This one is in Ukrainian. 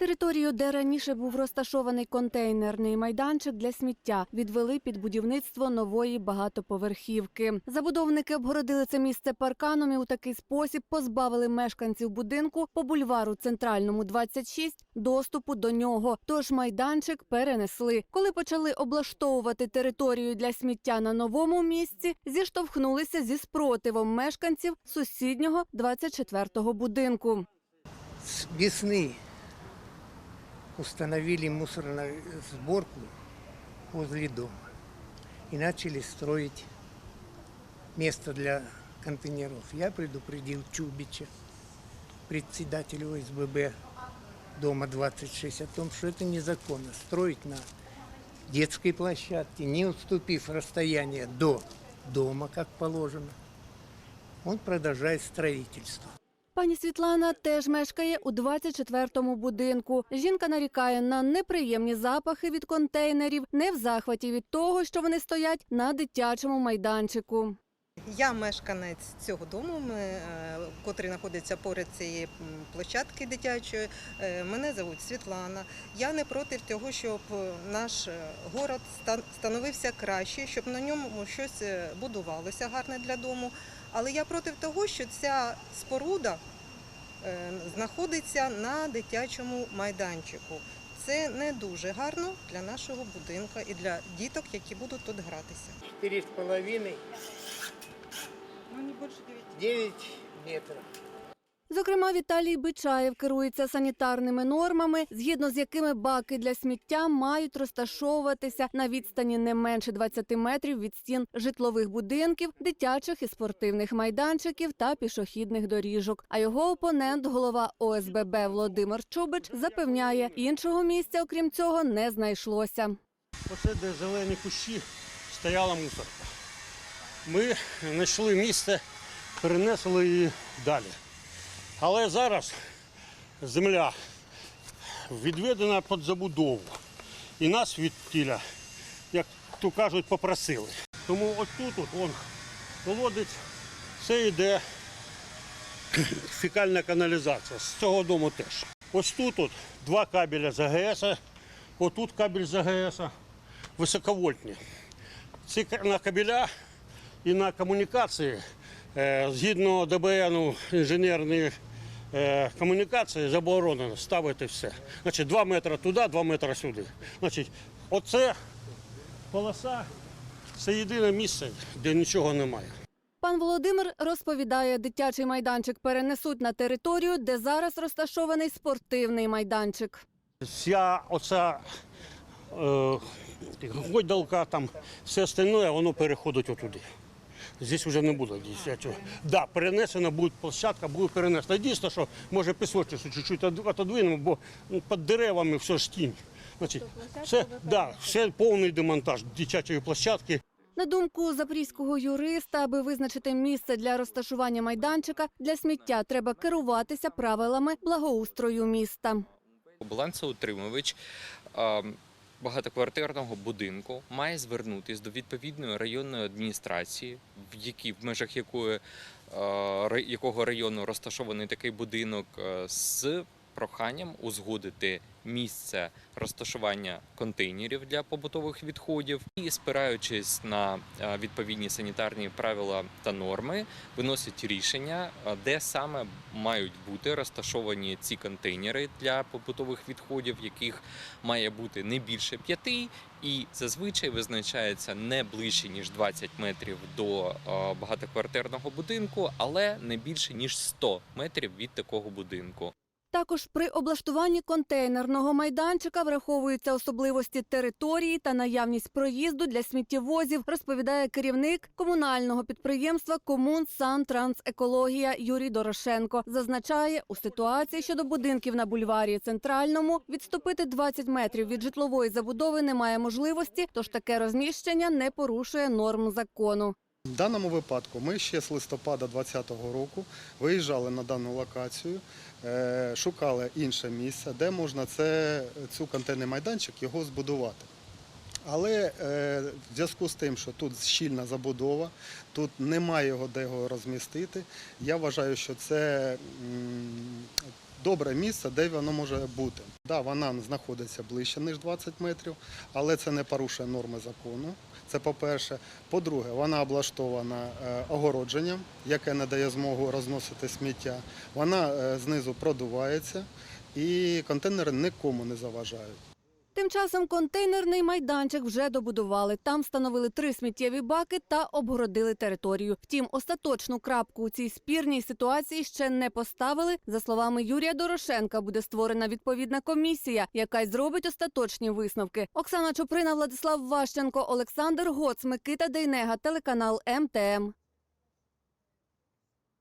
Територію, де раніше був розташований контейнерний майданчик для сміття, відвели під будівництво нової багатоповерхівки. Забудовники обгородили це місце парканом і у такий спосіб позбавили мешканців будинку по бульвару Центральному 26 доступу до нього. Тож майданчик перенесли. Коли почали облаштовувати територію для сміття на новому місці, зіштовхнулися зі спротивом мешканців сусіднього 24-го будинку. с весны установили мусорную сборку возле дома и начали строить место для контейнеров. Я предупредил Чубича, председателя ОСББ дома 26, о том, что это незаконно строить на детской площадке, не уступив расстояние до дома, как положено. Он продолжает строительство. Пані Світлана теж мешкає у 24-му будинку. Жінка нарікає на неприємні запахи від контейнерів, не в захваті від того, що вони стоять на дитячому майданчику. Я мешканець цього дому, е, котрий знаходиться поряд цієї площадки дитячої. Е, Мене звуть Світлана. Я не проти того, щоб е, наш город ста- становився краще, щоб на ньому щось будувалося гарне для дому. Але я проти того, що ця споруда е, знаходиться на дитячому майданчику. Це не дуже гарно для нашого будинку і для діток, які будуть тут гратися. Чотири з половиною. Ну, не більше 9. 9 метров. Зокрема, Віталій Бичаєв керується санітарними нормами, згідно з якими баки для сміття мають розташовуватися на відстані не менше 20 метрів від стін житлових будинків, дитячих і спортивних майданчиків та пішохідних доріжок. А його опонент, голова ОСББ Володимир Чубич, запевняє, іншого місця, окрім цього, не знайшлося. Оце де зелені кущі стояла мусорка. Ми знайшли місце, перенесли її далі. Але зараз земля відведена під забудову. І нас від тіля, як то кажуть, попросили. Тому от тут, от, вон, колодець, це йде фекальна каналізація. З цього дому теж. Ось тут от, два кабеля з АГС, отут кабель з високовольтні. Ці на кабеля і на комунікації, е, згідно ДБН інженерної комунікації заборонено ставити все. Значить, 2 метри туди, 2 метри сюди. Значить, оце полоса це єдине місце, де нічого немає. Пан Володимир розповідає, дитячий майданчик перенесуть на територію, де зараз розташований спортивний майданчик. Вся оця е, гойдалка, там, все остальне, воно переходить отуди. Здесь вже не буде дитячого. Да, перенесена буде площадка, буде перенесена. Дійсно, що може пісочницю чуть-чуть од- отодвинемо, бо ну, під деревами все ж тінь. Значить, все, да, все повний демонтаж дитячої площадки. На думку запорізького юриста, аби визначити місце для розташування майданчика для сміття, треба керуватися правилами благоустрою міста. балансоутримувач багатоквартирного будинку має звернутися до відповідної районної адміністрації, в якій в межах якої якого району розташований такий будинок, з проханням узгодити місце розташування контейнерів для побутових відходів і спираючись на відповідні санітарні правила та норми, виносять рішення, де саме мають бути розташовані ці контейнери для побутових відходів, яких має бути не більше п'яти, і зазвичай визначається не ближче ніж 20 метрів до е, багатоквартирного будинку, але не більше ніж 100 метрів від такого будинку. Також при облаштуванні контейнерного майданчика враховуються особливості території та наявність проїзду для сміттєвозів, розповідає керівник комунального підприємства Комун Сантрансекологія Юрій Дорошенко. Зазначає, у ситуації щодо будинків на бульварі Центральному відступити 20 метрів від житлової забудови немає можливості, тож таке розміщення не порушує норм закону. В даному випадку ми ще з листопада 2020 року виїжджали на дану локацію, е, шукали інше місце, де можна це, цю контейнерний майданчик його збудувати. Але е, в зв'язку з тим, що тут щільна забудова, тут немає його де його розмістити. Я вважаю, що це добре місце, де воно може бути. Да, вона знаходиться ближче, ніж 20 метрів, але це не порушує норми закону. Це по-перше. По-друге, вона облаштована е, огородженням, яке не дає змогу розносити сміття. Вона е, знизу продувається і контейнери нікому не заважають. Тим часом контейнерний майданчик вже добудували. Там встановили три сміттєві баки та обгородили територію. Втім, остаточну крапку у цій спірній ситуації ще не поставили. За словами Юрія Дорошенка, буде створена відповідна комісія, яка й зробить остаточні висновки. Оксана Чуприна, Владислав Ващенко, Олександр Гоц, Микита Дейнега, телеканал МТМ.